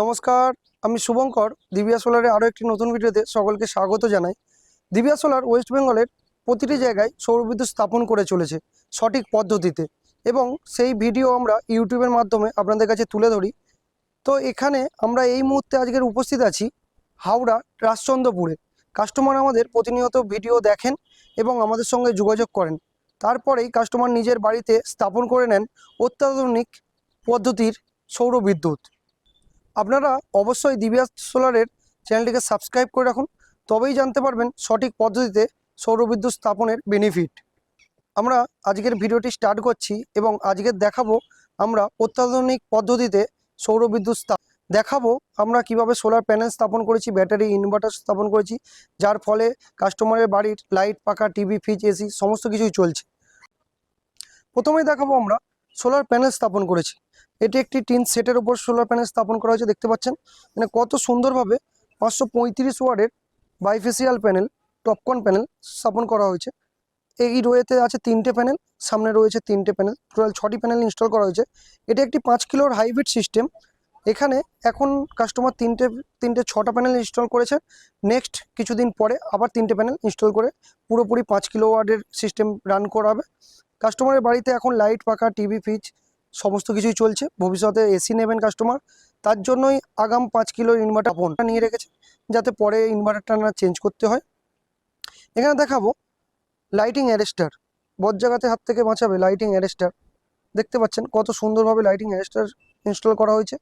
নমস্কার, আমি শুভঙ্কর, দিবিয়া সোলারের আরও একটি নতুন ভিডিওতে সকলকে স্বাগত জানাই। দিবিয়া সোলার ওয়েস্ট বেঙ্গলের প্রতিটি জায়গায় সৌরবিদ্যুৎ স্থাপন করে চলেছে সঠিক পদ্ধতিতে এবং সেই ভিডিও আমরা ইউটিউবের মাধ্যমে আপনাদের কাছে তুলে ধরি। তো এখানে আমরা এই মুহূর্তে আজকের উপস্থিত আছি হাওড়া রাজচন্দ্রপুরে। কাস্টমার আমাদের প্রতিনিয়ত ভিডিও দেখেন এবং আমাদের সঙ্গে যোগাযোগ করেন। তারপরেই কাস্টমার নিজের বাড়িতে স্থাপন করে নেন অত্যাধুনিক পদ্ধতির সৌরবিদ্যুৎ। আপনারা অবশ্যই দিবিয়া সোলারের চ্যানেলটিকে সাবস্ক্রাইব করে রাখুন। তবেই জানতে পারবেন সঠিক পদ্ধতিতে সৌরবিদ্যুৎ স্থাপনের বেনিফিট আমরা আজকের ভিডিওটি স্টার্ট করছি এবং আজকের দেখাবো আমরা অত্যাধুনিক পদ্ধতিতে সৌরবিদ্যুৎ দেখাবো আমরা কীভাবে সোলার প্যানেল স্থাপন করেছি ব্যাটারি ইনভার্টার স্থাপন করেছি, যার ফলে কাস্টমারের বাড়ির লাইট পাখা টিভি ফ্রিজ এসি সমস্ত কিছুই চলছে। প্রথমেই দেখাবো আমরা সোলার প্যানেল স্থাপন করেছি। এটি একটি টিন সেটের উপর সোলার প্যানেল স্থাপন করা হয়েছে, দেখতে পাচ্ছেন? মানে কত সুন্দরভাবে পাঁচশো পঁয়ত্রিশ ওয়ার্ডের বাইফেসিয়াল প্যানেল টপকন প্যানেল স্থাপন করা হয়েছে। এই রোয়েতে আছে তিনটে প্যানেল সামনে রয়েছে তিনটে প্যানেল টোটাল ছটি প্যানেল ইনস্টল করা হয়েছে। এটি একটি পাঁচ কিলোর হাইব্রিড সিস্টেম এখানে এখন কাস্টমার তিনটে তিনটে, ছটা প্যানেল ইনস্টল করেছে নেক্সট কিছুদিন পরে আবার তিনটে প্যানেল ইনস্টল করে পুরোপুরি পাঁচ কিলো ওয়ার্ডের সিস্টেম রান করাবে। কাস্টমারের বাড়িতে এখন লাইট পাখা টিভি ফ্রিজ সমস্ত কিছুই চলছে। ভবিষ্যতে এসি নেবেন কাস্টমার তার জন্যই আগাম পাঁচ কিলো ইনভার্টার ফোনটা নিয়ে রেখেছে, যাতে পরে ইনভার্টারটা না চেঞ্জ করতে হয়। এখানে দেখাবো লাইটিং অ্যারেস্টার বদ জায়গাতে হাত থেকে বাঁচাবে লাইটিং অ্যারেস্টার দেখতে পাচ্ছেন কত সুন্দরভাবে লাইটিং অ্যারেস্টার ইনস্টল করা হয়েছে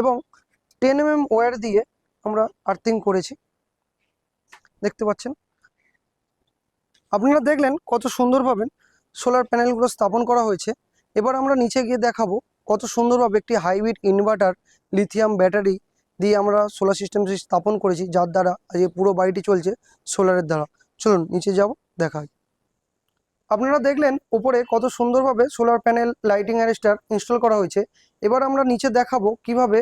এবং টেন এম এম ওয়্যার দিয়ে আমরা আর্থিং করেছি। দেখতে পাচ্ছেন? আপনারা দেখলেন কত সুন্দরভাবে সোলার প্যানেলগুলো স্থাপন করা হয়েছে। এবার আমরা নিচে গিয়ে দেখাবো কত সুন্দরভাবে একটি হাইব্রিড ইনভার্টার লিথিয়াম ব্যাটারি দিয়ে আমরা সোলার সিস্টেম স্থাপন করেছি, যার দ্বারা আজ পুরো বাড়িটি চলছে সোলারের দ্বারা। চলুন নিচে যাব, দেখাই। আপনারা দেখলেন উপরে কত সুন্দরভাবে solar panel, lighting arrester install করা হয়েছে। এবার আমরা নিচে দেখাবো কীভাবে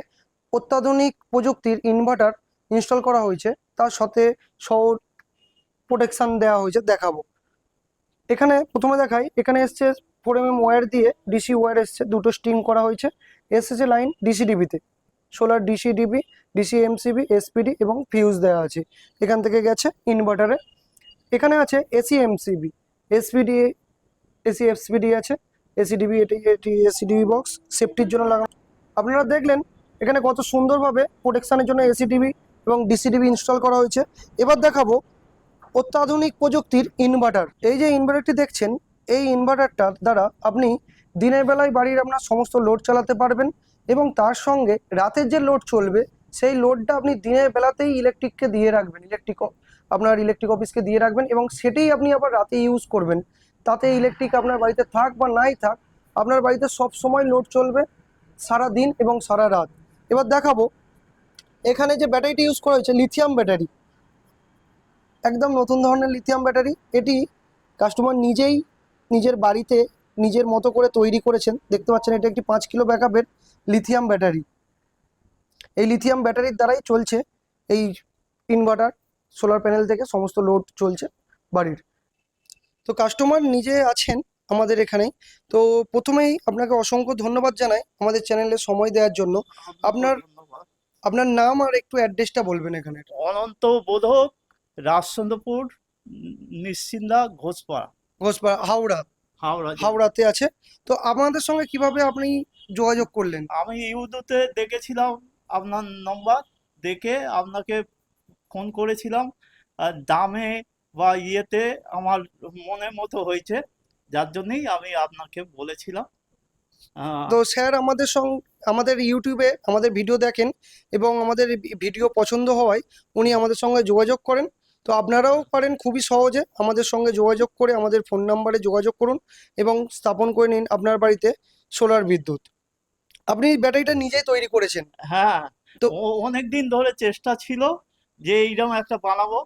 অত্যাধুনিক প্রযুক্তির ইনভার্টার ইনস্টল করা হয়েছে। তার সাথে সৌর প্রোটেকশান দেওয়া হয়েছে, দেখাবো। এখানে প্রথমে দেখাই, এখানে এসছে ফোর এম এম ওয়্যার দিয়ে ডিসি ওয়্যার এসছে, দুটো স্টিং করা হয়েছে। এসেছে line DC ডিবিতে solar DC DB DC MCB SPD এবং ফিউজ দেওয়া আছে। এখান থেকে গেছে ইনভার্টারে এখানে আছে এসি এমসিবি এসপিডি এসি এফসপিডি আছে। এসিডিবি এটি এটি এসি এসিডিবি বক্স সেফটির জন্য লাগানো। আপনারা দেখলেন, এখানে কত সুন্দরভাবে প্রোটেকশানের জন্য এসি এসিডিবি এবং ডিসি ডিসিডিবি ইনস্টল করা হয়েছে। এবার দেখাবো অত্যাধুনিক প্রযুক্তির ইনভার্টার এই যে ইনভার্টারটি দেখছেন, এই ইনভার্টারটার দ্বারা আপনি দিনের বেলায় বাড়ির আপনার সমস্ত লোড চালাতে পারবেন এবং তার সঙ্গে রাতের যে লোড চলবে, সেই লোডটা আপনি দিনের বেলাতেই ইলেকট্রিককে দিয়ে রাখবেন ইলেকট্রিক আপনার ইলেকট্রিক অফিসকে দিয়ে রাখবেন এবং সেটাই আপনি আবার রাতে ইউজ করবেন। তাতে ইলেকট্রিক আপনার বাড়িতে থাক বা নাই থাক, আপনার বাড়িতে সব সময় লোড চলবে সারা দিন এবং সারা রাত। এবার দেখাবো, এখানে যে ব্যাটারিটি ইউজ করা হয়েছে লিথিয়াম ব্যাটারি একদম নতুন ধরনের লিথিয়াম ব্যাটারি এটি কাস্টমার নিজেই নিজের বাড়িতে নিজের মতো করে তৈরি করেছেন। দেখতে পাচ্ছেন, এটা একটি পাঁচ কিলো ব্যাকআপের লিথিয়াম ব্যাটারি এই লিথিয়াম ব্যাটারির দ্বারাই চলছে এই ইনভার্টার সোলার প্যানেল থেকে সমস্ত লোড চলছে বাড়ির। তো কাস্টমার নিজে আছেন আমাদের এখানেই তো প্রথমেই আপনাকে অসংখ্য ধন্যবাদ জানাই আমাদের চ্যানেলে সময় দেওয়ার জন্য। আপনার আপনার নাম আর একটু অ্যাড্রেসটা বলবেন এখানে। অনন্ত বোধক রাজচন্দ্রপুর নিশ্চিন্দা ঘোষপাড়া। ঘোষপাড়া হাওড়া। হাওড়া হাওড়াতে আছে। তো আমাদের সঙ্গে কীভাবে আপনি যোগাযোগ করলেন? আমি ইউটিউবে দেখেছিলাম আপনার নম্বর দেখে আপনাকে ফোন করেছিলাম। আর দামে বা ইয়েতে আমার মনের মতো হয়েছে যার জন্যই আমি আপনাকে বলেছিলাম। তো স্যার আমাদের সঙ্গে আমাদের ইউটিউবে আমাদের ভিডিও দেখেন এবং আমাদের ভিডিও পছন্দ হওয়ায় উনি আমাদের সঙ্গে যোগাযোগ করেন। তো আপনারাও পারেন খুবই সহজে আমাদের সঙ্গে যোগাযোগ করে আমাদের ফোন নাম্বারে যোগাযোগ করুন এবং স্থাপন করে নিন আপনার বাড়িতে সোলার বিদ্যুৎ। আপনি ব্যাটারিটা নিজেই তৈরি করেছেন। হ্যাঁ তো- তো অনেক দিন ধরে চেষ্টা ছিল যে এইরকম একটা বানাবো।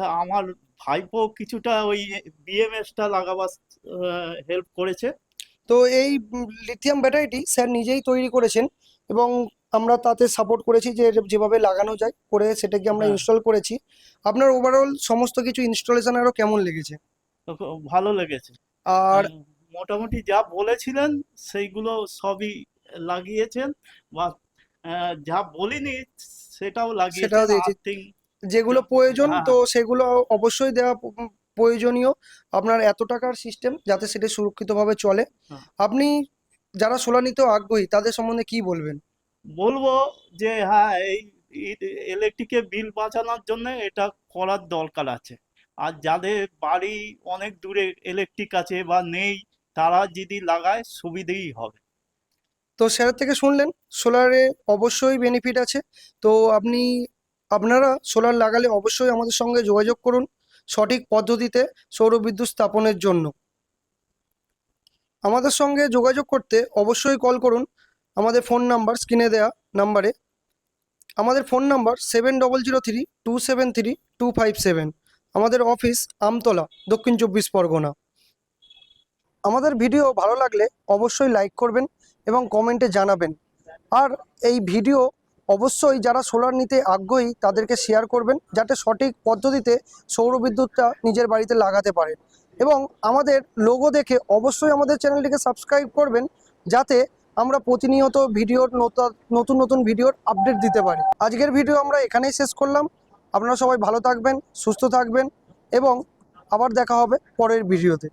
আমার ভাইপো কিছুটা ওই বিএমএসটা লাগাবার হেল্প করেছে। তো এই লিথিয়াম ব্যাটারিটি স্যার নিজেই তৈরি করেছেন এবং আমরা তাতে সাপোর্ট করেছি যে যেভাবে লাগানো যায় করে সেটাকে আমরা হ্যাঁ। ইনস্টল করেছি। আপনার ওভারঅল সমস্ত কিছু ইনস্টলেশন আরও কেমন লেগেছে? ভালো লেগেছে। আর মোটামুটি যা বলেছিলেন সেইগুলো সবই লাগিয়েছেন বা যা বলিনি সেটাও লাগিয়েছেন। যেগুলো প্রয়োজন হ্যাঁ। তো সেগুলো অবশ্যই দেওয়া প্রয়োজনীয়। আপনার এত টাকার সিস্টেম যাতে সেটা সুরক্ষিতভাবে চলে। হ্যাঁ। আপনি যারা সোলার নিতে আগ্রহী তাদের সম্বন্ধে কি বলবেন? বলব যে হ্যাঁ এই ইলেকট্রিকের বিল বাঁচানোর জন্য এটা করার দরকার আছে। আর যাদের বাড়ি অনেক দূরে ইলেকট্রিক আছে বা নেই, তারা যদি লাগায় সুবিধেই হবে। তো স্যার থেকে শুনলেন সোলারে অবশ্যই বেনিফিট আছে। তো আপনি, আপনারা সোলার লাগালে অবশ্যই আমাদের সঙ্গে যোগাযোগ করুন সঠিক পদ্ধতিতে সৌরবিদ্যুৎ স্থাপনের জন্য। আমাদের সঙ্গে যোগাযোগ করতে অবশ্যই কল করুন আমাদের ফোন নাম্বার স্ক্রিনে দেওয়া নাম্বারে আমাদের phone number seven double zero three two seven three two five seven আমাদের অফিস আমতলা, দক্ষিণ চব্বিশ পরগনা। আমাদের ভিডিও ভালো লাগলে অবশ্যই লাইক করবেন এবং কমেন্টে জানাবেন। আর এই ভিডিও অবশ্যই যারা সোলার নিতে আগ্রহী, তাদেরকে শেয়ার করবেন যাতে সঠিক পদ্ধতিতে সৌরবিদ্যুৎটা নিজের বাড়িতে লাগাতে পারে এবং আমাদের লোগো দেখে অবশ্যই আমাদের চ্যানেলটিকে সাবস্ক্রাইব করবেন যাতে আমরা প্রতিনিয়ত ভিডিওর নতা- নতুন নতুন ভিডিওর আপডেট দিতে পারি। আজকের ভিডিও আমরা এখানেই শেষ করলাম। আপনারা সবাই ভালো থাকবেন, সুস্থ থাকবেন এবং আবার দেখা হবে পরের ভিডিওতে।